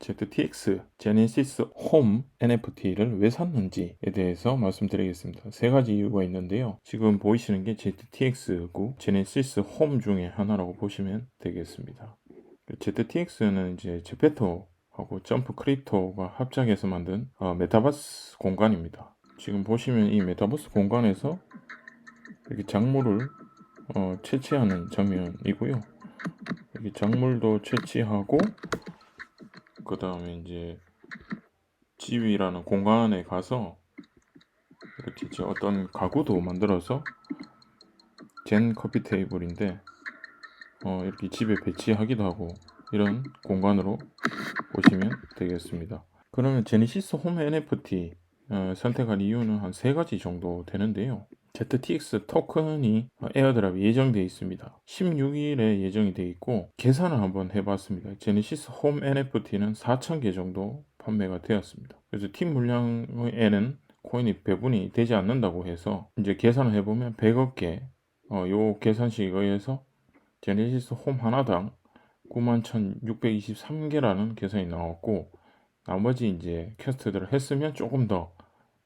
ZTX 제네시스 홈 NFT를 왜 샀는지에 대해서 말씀드리겠습니다. 세 가지 이유가 있는데요. 지금 보이시는 게 ZTX고 제네시스 홈 중에 하나라고 보시면 되겠습니다. ZTX는 이제 제페토하고 점프 크립토가 합작해서 만든 어, 메타버스 공간입니다. 지금 보시면 이 메타버스 공간에서 이렇게 작물을 어, 채취하는 장면이고요. 여기 작물도 채취하고 그 다음에 이제 집이라는 공간에 가서 이렇게 이제 어떤 가구도 만들어서 젠 커피 테이블인데 어, 이렇게 집에 배치하기도 하고 이런 공간으로 보시면 되겠습니다. 그러면 제니시스 홈 NFT 어, 선택한 이유는 한 세 가지 정도 되는데요. ZTX 토큰이 에어드랍이 예정되어 있습니다. 16일에 예정이 되어 있고 계산을 한번 해봤습니다. 제네시스 홈 NFT는 4,000개 정도 판매가 되었습니다. 그래서 팀 물량에는 코인이 배분이 되지 않는다고 해서 이제 계산을 해보면 100억 개, 어, 요 계산식에 의해서 제네시스 홈 하나당 91,623개라는 계산이 나왔고 나머지 이제 퀘스트들을 했으면 조금 더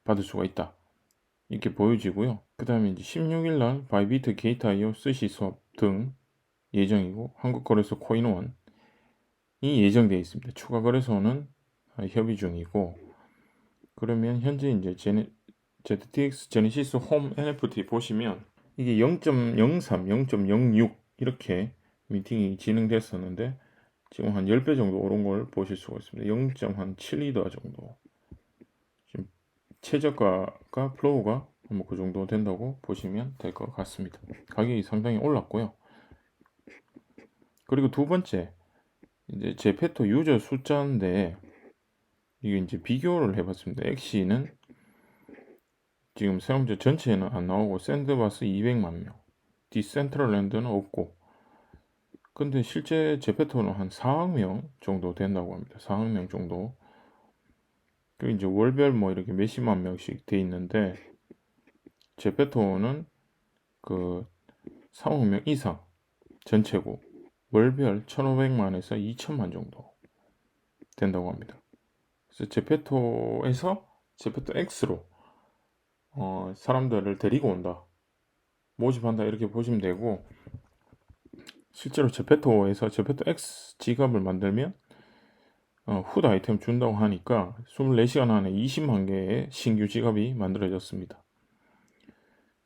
받을 수가 있다. 이렇게 보여지고요. 그 다음에 이제 16일 날 바이비트 게이트.io 스시 수업 등 예정이고 한국거래소 코인원이 예정되어 있습니다. 추가 거래소는 협의 중이고 그러면 현재 이제 제네, ZTX 제네시스 홈 NFT 보시면 이게 0.03, 0.06 이렇게 미팅이 진행됐었는데 지금 한 10배 정도 오른 걸 보실 수가 있습니다. 0.72더 정도. 최저가가 플로우가 뭐 그 정도 된다고 보시면 될 것 같습니다. 가격이 상당히 올랐고요. 그리고 두 번째 이제 제페토 유저 숫자인데 이게 이제 비교를 해봤습니다. 엑시는 지금 사용자 전체는 안 나오고 샌드바스 200만 명, 디센트럴랜드는 없고 근데 실제 제페토는 한 4억 명 정도 된다고 합니다. 4억 명 정도. 그리고 이제 월별 뭐 이렇게 몇십만 명씩 돼 있는데 제페토는 그 3억 명 이상 전체고 월별 1,500만에서 2천만 정도 된다고 합니다. 그래서 제페토에서 제페토 X로 어, 사람들을 데리고 온다. 모집한다 이렇게 보시면 되고 실제로 제페토에서 제페토 X 지갑을 만들면 어, 훗 아이템 준다고 하니까 24시간 안에 20만 개의 신규 지갑이 만들어졌습니다.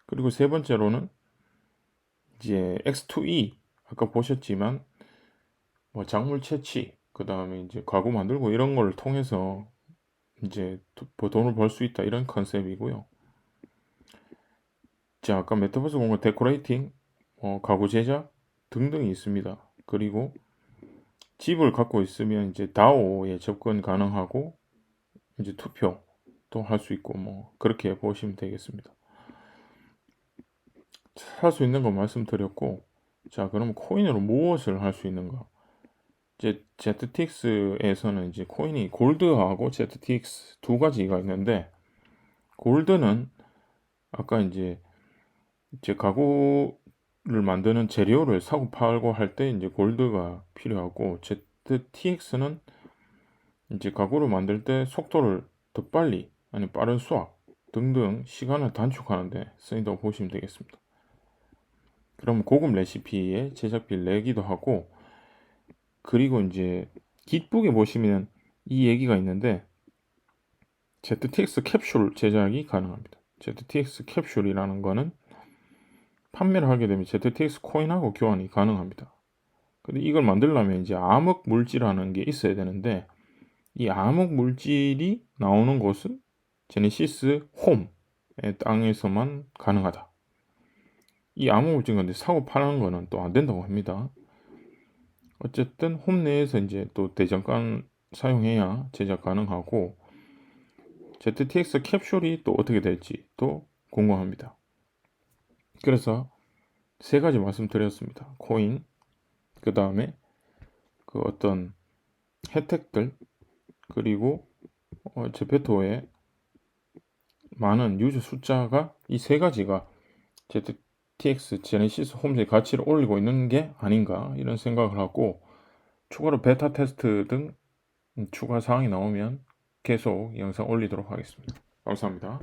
그리고 세 번째로는 이제 X2E 아까 보셨지만 뭐 작물 채취 그 다음에 이제 가구 만들고 이런 걸 통해서 이제 뭐 돈을 벌 수 있다 이런 컨셉이고요. 자 아까 메타버스 공간 데코레이팅 어, 가구 제작 등등이 있습니다. 그리고 집을 갖고 있으면 이제 다오에 접근 가능하고 이제 투표도 할 수 있고 뭐 그렇게 보시면 되겠습니다. 할수 있는 거 말씀드렸고 자 그럼 코인으로 무엇을 할 수 있는가? 이제 ZTX에서는 이제 코인이 골드하고 ZTX 두 가지가 있는데 골드는 아까 이제 이제 가구 를 만드는 재료를 사고 팔고 할 때 이제 골드가 필요하고 ZTX는 이제 가구를 만들 때 속도를 더 빨리 아니 빠른 수학 등등 시간을 단축하는데 쓰인다고 보시면 되겠습니다. 그럼 고급 레시피의 제작비를 내기도 하고 그리고 이제 깃북에 보시면 이 얘기가 있는데 ZTX 캡슐 제작이 가능합니다. ZTX 캡슐이라는 거는 판매를 하게 되면 ZTX 코인하고 교환이 가능합니다. 근데 이걸 만들려면 이제 암흑 물질이라는 게 있어야 되는데 이 암흑 물질이 나오는 곳은 제네시스 홈의 땅에서만 가능하다. 이 암흑 물질 건데 사고 파는 거는 또 안 된다고 합니다. 어쨌든 홈 내에서 이제 또 대장간 사용해야 제작 가능하고 ZTX 캡슐이 또 어떻게 될지 또 궁금합니다. 그래서 세 가지 말씀드렸습니다. 코인, 그 다음에 그 어떤 혜택들, 그리고 어, 제페토의 많은 유저 숫자가 이 세 가지가 ZTX 제네시스 홈의 가치를 올리고 있는 게 아닌가 이런 생각을 하고 추가로 베타 테스트 등 음, 추가 사항이 나오면 계속 영상 올리도록 하겠습니다. 감사합니다.